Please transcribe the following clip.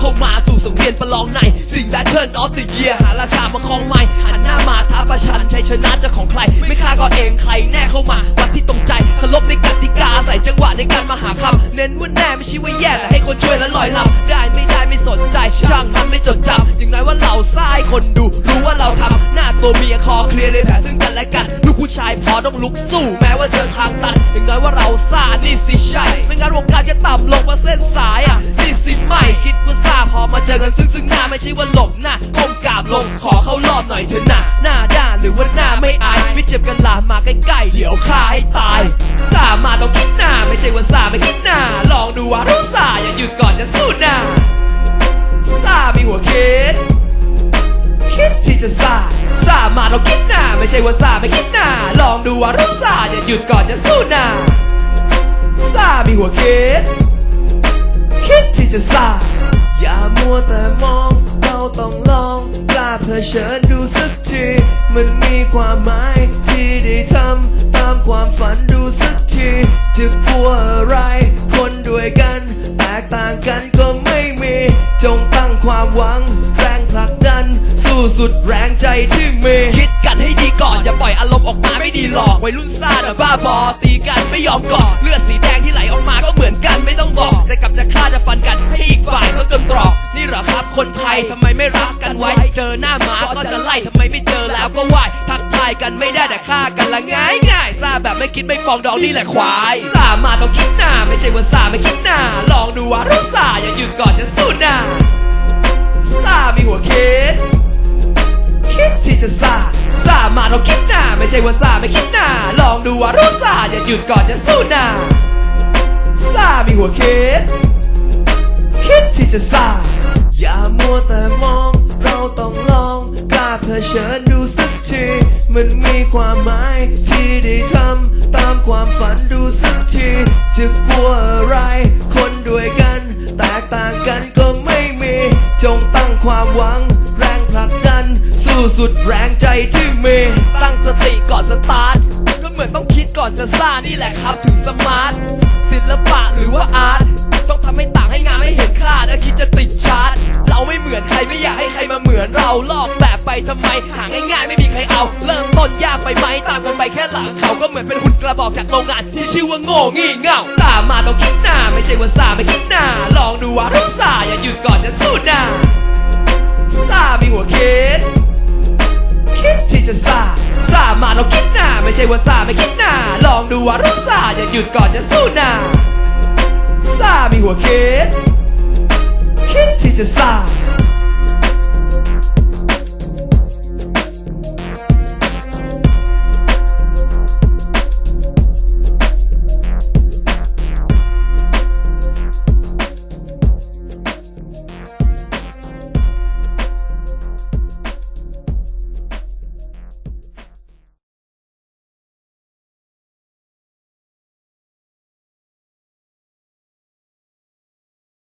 เปลี่สังเวียนประลองในสิ่ง Battle of the Year หาราชามาครองใหม่หันหน้ามาท้าประชันชัยชนะจะของใคร ไม่ฆ่าก็เองใครแน่เข้ามาวัดที่ตรงใจเคารพในกติกาใส่จังหวะในการมาหาคำเน้นว่าแน่ไม่ใช่ว่าแย่แต่ให้คนช่วยและลอยลำได้ไม่ได้ไม่สนใจช่างมันไม่จดจำอย่างน้อยว่าเราซ้ายคนดูรู้ว่าเราทำหน้าตัวเมียคอเคลียร์เลยแผลซึ่งกันและกันลูกผู้ชายพอต้องลุกสู้ แม้ว่าเจอทางตันอย่างน้อยว่าเราซ่านี่สิใช่ไม่งั้นวงการจะต่ำลงมาเส้นสายอะนี่สิไม่คิด จอกันซึ่งซึ่งหน้าไม่ใช่ว่าหลบหน้าก้มกราบลงขอเข้ารอบหน่อยเถอะหน้าหน้าด้านหรือว่าหน้าไม่อายไม่เจ็บกันลามาใกล้ๆเดี๋ยวฆ่าให้ตายซามาต้องคิดหน้าไม่ใช่ว่าซาไม่คิดหน้า ลองดูว่ารู้ซาอย่าหยุดก่อนจะสู้หน้าซามีหัวคิดคิดที่จะซาซามาเราคิดหน้าไม่ใช่ว่าซาไม่คิดหน้า ลองดูว่ารู้ซาอย่าหยุดก่อนจะสู้หน้าซามีหัวคิดคิดที่จะซา อย่ามัวแต่มอง เราต้องลองกล้าเผชิญดูสักที มันมีความหมายที่ได้ทำตามความฝันดูสักที จะกลัวอะไร คนด้วยกัน แตกต่างกันก็ไม่มี จงตั้งความหวัง แรงผลักดัน สู้สุดแรงใจที่มีคิดกันให้ดีก่อน อย่าปล่อยอารมณ์ออกมาไม่ดีหรอกวัยรุ่นซ่าน่บ้าบอตีกันไม่ยอมก่อนเลือดสีแดงที่ไหลออกมาก็เหมือนกันไม่ต้องบอก แต่กลับจะฆ่าจะฟันกันให้อีกฝ่ายก็จนตรอกนี่เหรอครับคนไทยทำไมไม่รักกันไว้ เจอหน้าหมาก็จะไล่ทำไมไม่เจอแล้วก็ไหวทักทายกันไม่ได้แต่ฆ่ากันละง่ายง่ายซาแบบไม่คิดไม่ปองดองนี่แหละควายซามาต้องคิดหน้าไม่ใช่ว่าซาไม่คิดหน้า ลองดูว่ารู้ซาอย่าหยุดก่อนจะสู้หน้าซามีหัวคิดคิดที่จะซาซามาเราคิดหน้าไม่ใช่ว่าซาไม่คิดหน้า ลองดูว่ารู้ซาอย่าหยุดก่อนจะสู้หน้า ซ่ามีหัวคิดคิดที่จะซ่าอย่ามัวแต่มอง เราต้องลองกล้าเผชิญดูสักที มันมีความหมายที่ได้ทำตามความฝันดูสักที จะกลัวอะไร คนด้วยกัน แตกต่างกันก็ไม่มี จงตั้งความหวัง แรงผลักดัน สู้สุดแรงใจที่มี ตั้งสติก่อนสตาร์ท ก่อนจะซ่านี่แหละครับถึงสมาร์ทศิลปะหรือว่าอาร์ตต้องทำให้ต่างให้งานไม่เห็นค่าถ้าคิดจะติดชาร์ตเราไม่เหมือนใครไม่อยากให้ใครมาเหมือนเราลอกแบบไปทำไมหาง่ายๆไม่มีใครเอา เริ่มต้นยากไปไหมตามกันไปแค่หลังเขาก็เหมือนเป็นหุ่นกระบอกจากโรงงานที่ชื่อว่าโง่งี่เง่าซามาต้องคิดหน้าไม่ใช่ว่าซาไม่คิดหน้าลองดูว่ารู้ซาอย่าหยุดก่อนจะสู้หน้าซามี ช่ว่าซาไม่คิดหน้า ลองดูว่ารู้ซาอย่าหยุดก่อนจะสู้หน้าซามีหัวคิด คิดที่จะซา